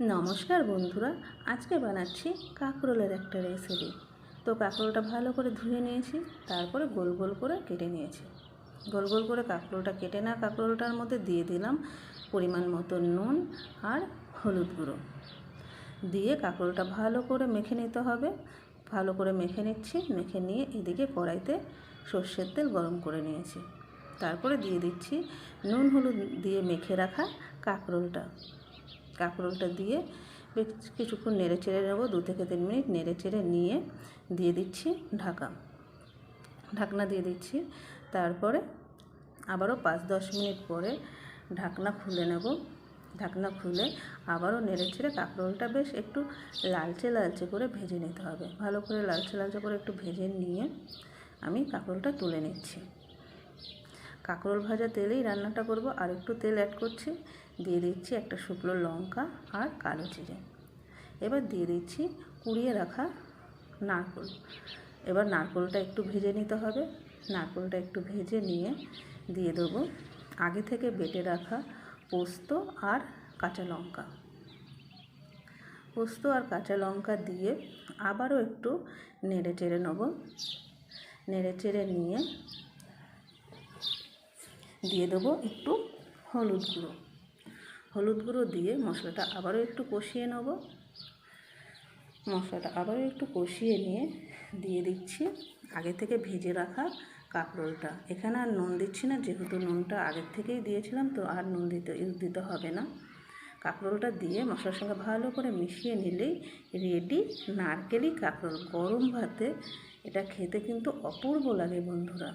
নমস্কার বন্ধুরা, আজকে বানাচ্ছি কাঁকরোলের একটা রেসিপি তো কাঁকরোলটা ভালো করে ধুয়ে নিয়েছি, তারপরে গোল গোল করে কেটে নিয়েছি। গোল গোল করে কাঁকরোলটা কেটে না, কাঁকরোলটার মধ্যে দিয়ে দিলাম পরিমাণ মতো নুন আর হলুদ গুঁড়ো। দিয়ে কাঁকরোলটা ভালো করে মেখে নিতে হবে। ভালো করে মেখে নিচ্ছি, মেখে নিয়ে এদিকে কড়াইতে সর্ষের তেল গরম করে নিয়েছি। তারপরে দিয়ে দিচ্ছি নুন হলুদ দিয়ে মেখে রাখা কাঁকরোলটা। কাঁকরোলটা দিয়ে বেশ কিছুক্ষণ নেড়ে চেড়ে নেব, দু থেকে তিন মিনিট নেড়ে চেড়ে নিয়ে দিয়ে দিচ্ছি ঢাকা। ঢাকনা দিয়ে দিচ্ছি, তারপরে আবারও পাঁচ দশ মিনিট পরে ঢাকনা খুলে নেব। ঢাকনা খুলে আবারও নেড়ে ছেড়ে কাঁকরোলটা বেশ একটু লালচে লালচে করে ভেজে নিতে হবে। ভালো করে লালচে লালচে করে একটু ভেজে নিয়ে আমি কাঁকরোলটা তুলে নিচ্ছি। কাঁকরোল ভাজা তেলেই রান্নাটা করব। আর একটু তেল অ্যাড করছি। দিয়ে দিচ্ছি একটা শুকনো লঙ্কা আর কালো জিরে। এবার দিয়ে দিচ্ছি কুড়িয়ে রাখা নারকোল। এবার নারকোলটা একটু ভেজে নিতে হবে। নারকোলটা একটু ভেজে নিয়ে দিয়ে দেবো আগে থেকে বেটে রাখা পোস্ত আর কাঁচা লঙ্কা। পোস্ত আর কাঁচা লঙ্কা দিয়ে আবারও একটু নেড়ে চেড়ে নেব। নেড়ে চেড়ে নিয়ে দিয়ে দেবো একটু হলুদ গুঁড়ো। হলুদ গুঁড়ো দিয়ে মশলাটা আবারও একটু কষিয়ে নেব। মশলাটা আবারও একটু কষিয়ে নিয়ে দিয়ে দিচ্ছি আগে থেকে ভেজে রাখা কাঁকরোলটা। এখানে আর নুন দিচ্ছি না, যেহেতু নুনটা আগের থেকেই দিয়েছিলাম, তো আর নুন দিতে দিতে হবে না। কাঁকরোলটা দিয়ে মশলার সঙ্গে ভালো করে মিশিয়ে নিলেই রেডি নারকেলি কাঁকরোল। গরম ভাতে এটা খেতে কিন্তু অপূর্ব লাগে বন্ধুরা।